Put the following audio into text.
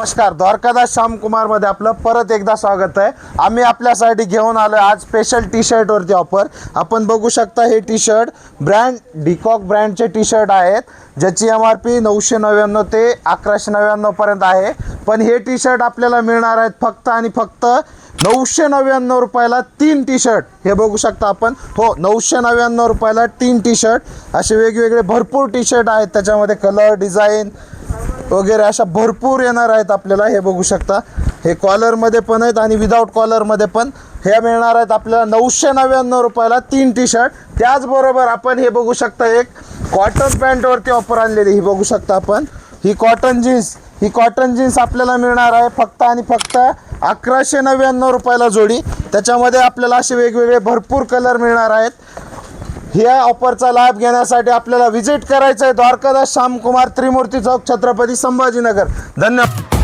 नमस्कार द्वारकादास श्यामकुमारमध्ये आपलं परत एकदा स्वागत आहे. आम्ही आपल्यासाठी घेऊन आलो आज स्पेशल टी शर्टवरती ऑफर आपण बघू शकता हे टी शर्ट ब्रँड डिकॉक ब्रँडचे टी शर्ट आहेत. ज्याची एम आर पी नऊशे नव्याण्णव ते अकराशे नव्याण्णव पर्यंत आहे. पण हे टी शर्ट आपल्याला मिळणार आहेत फक्त आणि फक्त नऊशे नव्याण्णव रुपयाला तीन टी शर्ट हे बघू शकता आपण. हो नऊशे नव्याण्णव रुपयाला तीन टी शर्ट असे वेगवेगळे भरपूर टी शर्ट आहेत. त्याच्यामध्ये कलर डिझाईन वगैरे अशा भरपूर येणार आहेत आपल्याला हे बघू शकता. हे कॉलरमध्ये पण आहेत आणि विदाऊट कॉलरमध्ये पण. हे मिळणार आहेत आपल्याला नऊशे नव्याण्णव रुपयाला तीन टी शर्ट त्याचबरोबर आपण हे बघू शकता एक कॉटन पॅन्टवरती ऑफर आणलेली ही बघू शकता आपण. ही कॉटन जीन्स ही कॉटन जीन्स आपल्याला मिळणार आहे फक्त आणि फक्त अकराशे नव्याण्णव रुपयाला जोडी. त्याच्यामध्ये आपल्याला असे वेगवेगळे भरपूर कलर मिळणार आहेत. ह्या ऑफरचा लाभ घेण्यासाठी आपल्याला व्हिजिट करायचं आहे द्वारकादास श्यामकुमार त्रिमूर्ती चौक छत्रपती संभाजीनगर. धन्यवाद.